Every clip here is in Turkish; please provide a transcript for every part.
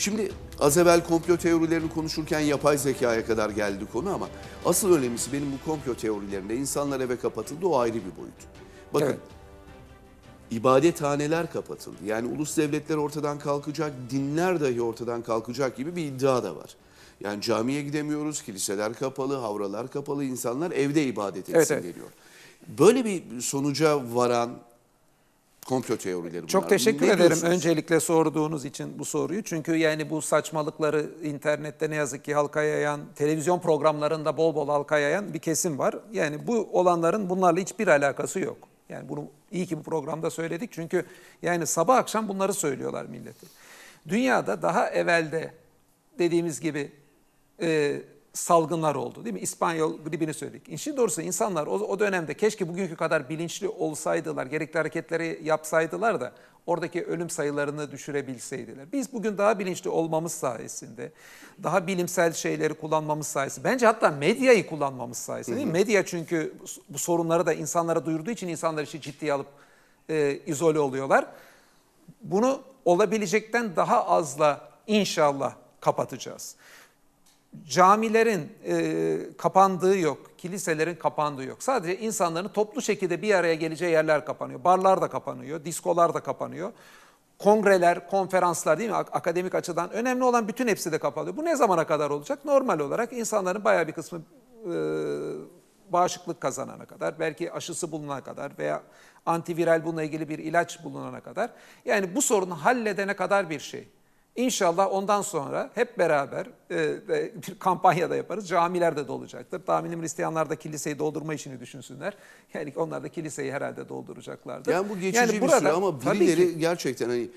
Şimdi az evvel komplo teorilerini konuşurken yapay zekaya kadar geldi konu ama asıl önemlisi benim bu komplo teorilerinde insanlar eve kapatıldı o ayrı bir boyut. Bakın Evet. ibadethaneler kapatıldı. Yani ulus devletler ortadan kalkacak, dinler dahi ortadan kalkacak gibi bir iddia da var. Yani camiye gidemiyoruz, kiliseler kapalı, havralar kapalı, insanlar evde ibadet etsin Evet, evet. geliyor. Böyle bir sonuca varan komplo teorileri bunlar. Çok teşekkür Ne ederim öncelikle sorduğunuz için bu soruyu. Çünkü yani bu saçmalıkları internette ne yazık ki halka yayan, televizyon programlarında bol bol halka yayan bir kesim var. Yani bu olanların bunlarla hiçbir alakası yok. Yani bunu iyi ki bu programda söyledik. Çünkü yani sabah akşam bunları söylüyorlar millete. Dünyada daha evvelde dediğimiz gibi e, salgınlar oldu değil mi? İspanyol gribini söyledik. İşin doğrusu insanlar o, o dönemde keşke bugünkü kadar bilinçli olsaydılar, gerekli hareketleri yapsaydılar da oradaki ölüm sayılarını düşürebilseydiler. Biz bugün daha bilinçli olmamız sayesinde, daha bilimsel şeyleri kullanmamız sayesinde, bence hatta medyayı kullanmamız sayesinde değil mi? Medya çünkü bu sorunları da insanlara duyurduğu için insanlar işi ciddiye alıp e, izole oluyorlar. Bunu olabilecekten daha azla inşallah kapatacağız. Camilerin e, kapandığı yok, kiliselerin kapandığı yok. Sadece insanların toplu şekilde bir araya geleceği yerler kapanıyor. Barlar da kapanıyor, diskolar da kapanıyor. Kongreler, konferanslar değil mi? Ak- Akademik açıdan önemli olan bütün hepsi de kapanıyor. Bu ne zamana kadar olacak? Normal olarak insanların bayağı bir kısmı e, bağışıklık kazanana kadar, belki aşısı bulunana kadar veya antiviral bununla ilgili bir ilaç bulunana kadar. Yani bu sorunu halledene kadar bir şey. İnşallah ondan sonra hep beraber e, bir kampanya da yaparız. Camiler de dolacaktır. Tahminim Hristiyanlar da kiliseyi doldurma işini düşünsünler. Yani onlar da kiliseyi herhalde dolduracaklardır. Yani bu geçici bir burada- süre ama tabii birileri gerçekten hani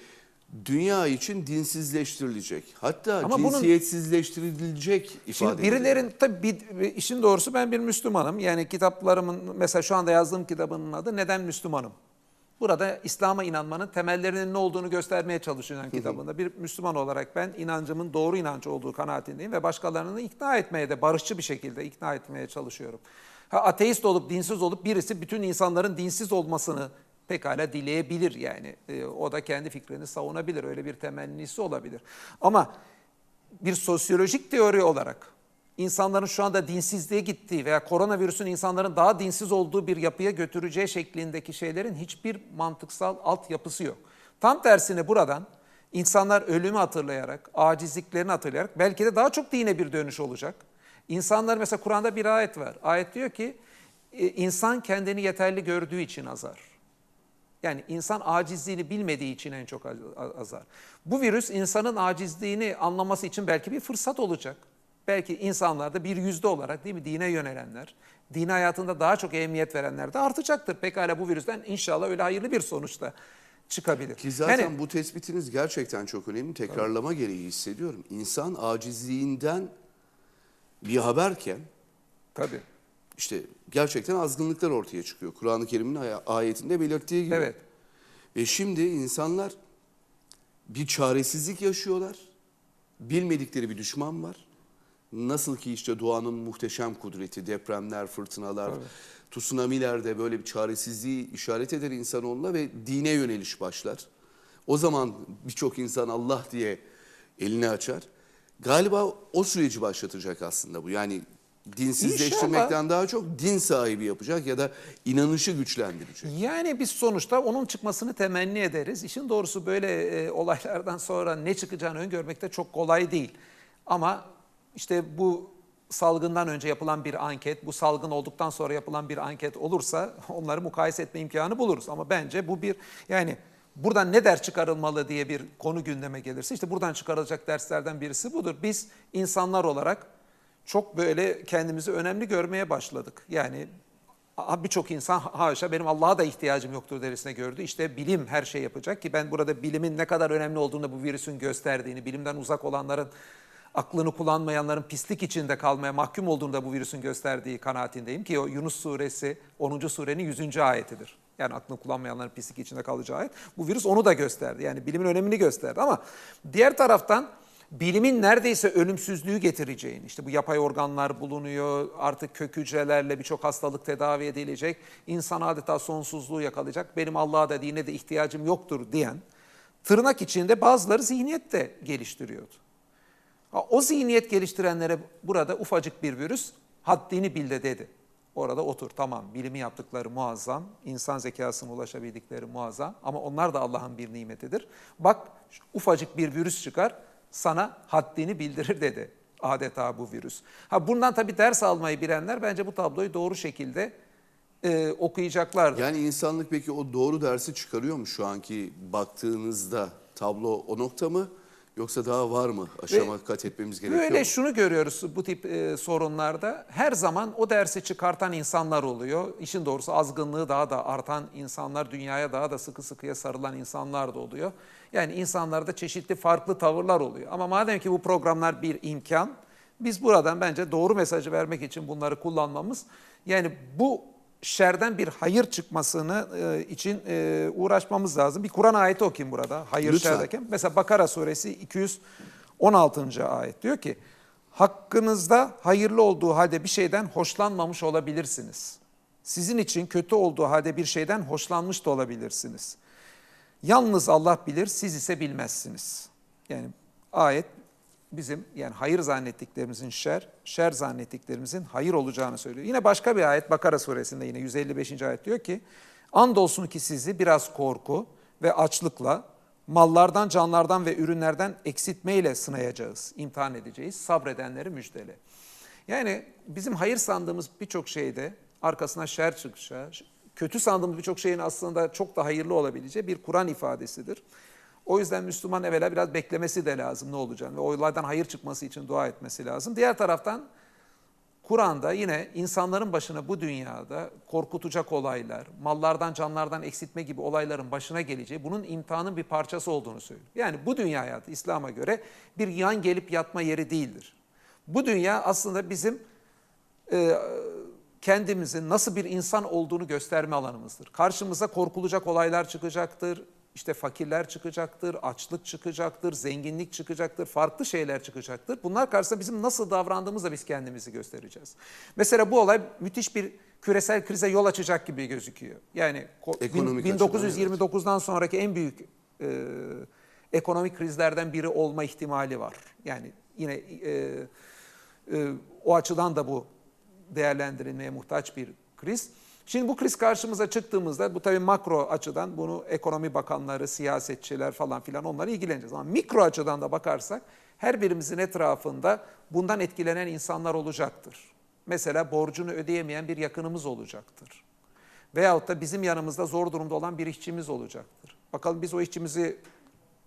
dünya için dinsizleştirilecek. Hatta Ama bunun- cinsiyetsizleştirilecek ifade Şimdi birilerin tabii bir- bir- işin doğrusu ben bir Müslümanım. Yani kitaplarımın mesela şu anda yazdığım kitabının adı Neden Müslümanım? Burada İslam'a inanmanın temellerinin ne olduğunu göstermeye çalışılan kitabında bir Müslüman olarak ben inancımın doğru inanç olduğu kanaatindeyim ve başkalarını ikna etmeye de barışçı bir şekilde ikna etmeye çalışıyorum. Ha, ateist olup dinsiz olup birisi bütün insanların dinsiz olmasını pekala dileyebilir yani. E, o da kendi fikrini savunabilir. Öyle bir temennisi olabilir. Ama bir sosyolojik teori olarak insanların şu anda dinsizliğe gittiği veya koronavirüsün insanların daha dinsiz olduğu bir yapıya götüreceği şeklindeki şeylerin hiçbir mantıksal altyapısı yok. Tam tersine buradan insanlar ölümü hatırlayarak, acizliklerini hatırlayarak belki de daha çok dine bir dönüş olacak. İnsanlar mesela Kur'an'da bir ayet var. Ayet diyor ki e, insan kendini yeterli gördüğü için azar. Yani insan acizliğini bilmediği için en çok azar. Bu virüs insanın acizliğini anlaması için belki bir fırsat olacak. Belki insanlarda bir yüzde olarak değil mi dine yönelenler, din hayatında daha çok ehemmiyet verenler de artacaktır. Pekala bu virüsten inşallah öyle hayırlı bir sonuçta çıkabilir. Ki zaten Yani- bu tespitiniz gerçekten çok önemli. Tekrarlama gereği hissediyorum. İnsan acizliğinden bir haberken Tabii. işte gerçekten azgınlıklar ortaya çıkıyor. Kur'an-ı Kerim'in ay- ayetinde belirttiği gibi. Evet. Ve şimdi insanlar bir çaresizlik yaşıyorlar. Bilmedikleri bir düşman var. Nasıl ki işte doğanın muhteşem kudreti, depremler, fırtınalar, tsunamiler de böyle bir çaresizliği işaret eder insanoğluna ve dine yöneliş başlar. O zaman birçok insan Allah diye elini açar. Galiba o süreci başlatacak aslında bu. Yani dinsizleştirmekten daha çok din sahibi yapacak ya da inanışı güçlendirecek. Yani biz sonuçta onun çıkmasını temenni ederiz. İşin doğrusu böyle e, olaylardan sonra ne çıkacağını öngörmek de çok kolay değil. Ama işte bu salgından önce yapılan bir anket, bu salgın olduktan sonra yapılan bir anket olursa onları mukayese etme imkanı buluruz. Ama bence bu bir yani buradan ne ders çıkarılmalı diye bir konu gündeme gelirse işte buradan çıkarılacak derslerden birisi budur. Biz insanlar olarak çok böyle kendimizi önemli görmeye başladık. Yani birçok insan haşa benim Allah'a da ihtiyacım yoktur derisine gördü. İşte bilim her şey yapacak ki ben burada bilimin ne kadar önemli olduğunu bu virüsün gösterdiğini, bilimden uzak olanların aklını kullanmayanların pislik içinde kalmaya mahkum olduğunu da bu virüsün gösterdiği kanaatindeyim ki o Yunus suresi 10. surenin 100. ayetidir. Yani aklını kullanmayanların pislik içinde kalacağı ayet. Bu virüs onu da gösterdi. Yani bilimin önemini gösterdi ama diğer taraftan bilimin neredeyse ölümsüzlüğü getireceğini, işte bu yapay organlar bulunuyor, artık kök hücrelerle birçok hastalık tedavi edilecek, insan adeta sonsuzluğu yakalayacak, benim Allah'a da dine de ihtiyacım yoktur diyen tırnak içinde bazıları zihniyet de geliştiriyordu. O zihniyet geliştirenlere burada ufacık bir virüs haddini bil de dedi. Orada otur tamam bilimi yaptıkları muazzam, insan zekasına ulaşabildikleri muazzam ama onlar da Allah'ın bir nimetidir. Bak ufacık bir virüs çıkar sana haddini bildirir dedi adeta bu virüs. Ha bundan tabii ders almayı bilenler bence bu tabloyu doğru şekilde e, okuyacaklardır. Yani insanlık peki o doğru dersi çıkarıyor mu şu anki baktığınızda tablo o nokta mı? Yoksa daha var mı aşama kat etmemiz gerekiyor Böyle mu? şunu görüyoruz bu tip e, sorunlarda. Her zaman o dersi çıkartan insanlar oluyor. İşin doğrusu azgınlığı daha da artan insanlar, dünyaya daha da sıkı sıkıya sarılan insanlar da oluyor. Yani insanlarda çeşitli farklı tavırlar oluyor. Ama madem ki bu programlar bir imkan, biz buradan bence doğru mesajı vermek için bunları kullanmamız, yani bu şerden bir hayır çıkmasını e, için e, uğraşmamız lazım. Bir Kur'an ayeti okuyayım burada. Hayır Lütfen. şerdeki. Mesela Bakara suresi 216. ayet diyor ki hakkınızda hayırlı olduğu halde bir şeyden hoşlanmamış olabilirsiniz. Sizin için kötü olduğu halde bir şeyden hoşlanmış da olabilirsiniz. Yalnız Allah bilir, siz ise bilmezsiniz. Yani ayet bizim yani hayır zannettiklerimizin şer, şer zannettiklerimizin hayır olacağını söylüyor. Yine başka bir ayet Bakara suresinde yine 155. ayet diyor ki andolsun ki sizi biraz korku ve açlıkla mallardan, canlardan ve ürünlerden eksiltmeyle sınayacağız, imtihan edeceğiz. Sabredenleri müjdele. Yani bizim hayır sandığımız birçok şeyde arkasına şer çıkacağı, kötü sandığımız birçok şeyin aslında çok da hayırlı olabileceği bir Kur'an ifadesidir. O yüzden Müslüman evvela biraz beklemesi de lazım ne olacağını ve o olaydan hayır çıkması için dua etmesi lazım. Diğer taraftan Kur'an'da yine insanların başına bu dünyada korkutacak olaylar, mallardan canlardan eksiltme gibi olayların başına geleceği, bunun imtihanın bir parçası olduğunu söylüyor. Yani bu dünya hayatı İslam'a göre bir yan gelip yatma yeri değildir. Bu dünya aslında bizim e, kendimizin nasıl bir insan olduğunu gösterme alanımızdır. Karşımıza korkulacak olaylar çıkacaktır, işte fakirler çıkacaktır, açlık çıkacaktır, zenginlik çıkacaktır, farklı şeyler çıkacaktır. Bunlar karşısında bizim nasıl davrandığımızla biz kendimizi göstereceğiz. Mesela bu olay müthiş bir küresel krize yol açacak gibi gözüküyor. Yani ko- Ekonomik bin- açıdan, 1929'dan sonraki en büyük e, ekonomik krizlerden biri olma ihtimali var. Yani yine e, e, o açıdan da bu değerlendirilmeye muhtaç bir kriz. Şimdi bu kriz karşımıza çıktığımızda bu tabii makro açıdan bunu ekonomi bakanları, siyasetçiler falan filan onları ilgileneceğiz. Ama mikro açıdan da bakarsak her birimizin etrafında bundan etkilenen insanlar olacaktır. Mesela borcunu ödeyemeyen bir yakınımız olacaktır. Veyahut da bizim yanımızda zor durumda olan bir işçimiz olacaktır. Bakalım biz o işçimizi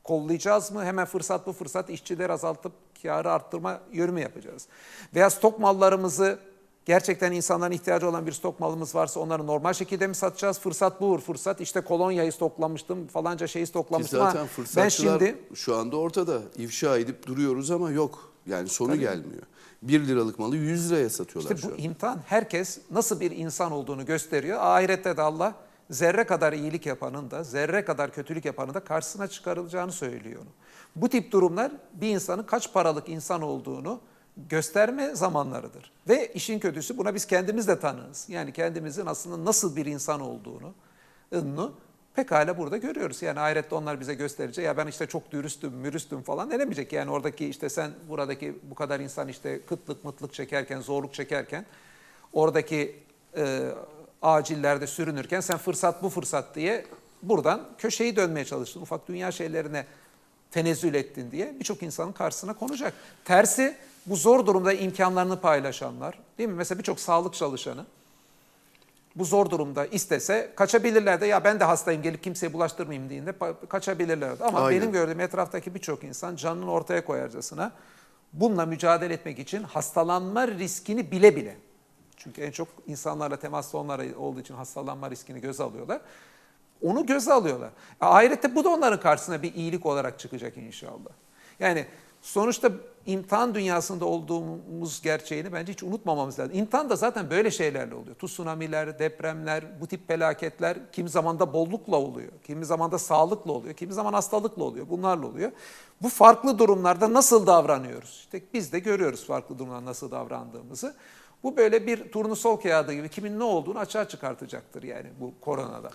kollayacağız mı? Hemen fırsat bu fırsat işçileri azaltıp karı arttırma yönü mü yapacağız? Veya stok mallarımızı gerçekten insanların ihtiyacı olan bir stok malımız varsa onları normal şekilde mi satacağız? Fırsat bu fırsat. İşte kolonyayı stoklamıştım, falanca şeyi Ki stoklamıştım. Ha, zaten ben fırsatçılar şimdi şu anda ortada. İfşa edip duruyoruz ama yok. Yani sonu gelmiyor. 1 liralık malı 100 liraya satıyorlar İşte şu bu an. imtihan herkes nasıl bir insan olduğunu gösteriyor. Ahirette de Allah zerre kadar iyilik yapanın da zerre kadar kötülük yapanın da karşısına çıkarılacağını söylüyor. Bu tip durumlar bir insanın kaç paralık insan olduğunu gösterme zamanlarıdır. Ve işin kötüsü buna biz kendimiz de tanığız. Yani kendimizin aslında nasıl bir insan olduğunu ını pekala burada görüyoruz. Yani ahirette onlar bize gösterecek. Ya ben işte çok dürüstüm, mürüstüm falan denemeyecek. Yani oradaki işte sen buradaki bu kadar insan işte kıtlık mıtlık çekerken, zorluk çekerken oradaki e, acillerde sürünürken sen fırsat bu fırsat diye buradan köşeyi dönmeye çalıştın. Ufak dünya şeylerine tenezzül ettin diye birçok insanın karşısına konacak. Tersi bu zor durumda imkanlarını paylaşanlar değil mi? Mesela birçok sağlık çalışanı bu zor durumda istese kaçabilirler de ya ben de hastayım gelip kimseye bulaştırmayayım deyinde pa- kaçabilirlerdi. Ama Aynen. benim gördüğüm etraftaki birçok insan canını ortaya koyarcasına bununla mücadele etmek için hastalanma riskini bile bile. Çünkü en çok insanlarla temaslı onlar olduğu için hastalanma riskini göze alıyorlar. Onu göze alıyorlar. E, Ahirette bu da onların karşısına bir iyilik olarak çıkacak inşallah. Yani sonuçta imtihan dünyasında olduğumuz gerçeğini bence hiç unutmamamız lazım. İmtihan da zaten böyle şeylerle oluyor. Tsunamiler, depremler, bu tip felaketler kimi zaman da bollukla oluyor. Kimi zaman da sağlıkla oluyor. Kimi zaman hastalıkla oluyor. Bunlarla oluyor. Bu farklı durumlarda nasıl davranıyoruz? İşte biz de görüyoruz farklı durumlarda nasıl davrandığımızı. Bu böyle bir turnusol kağıdı gibi kimin ne olduğunu açığa çıkartacaktır yani bu koronada.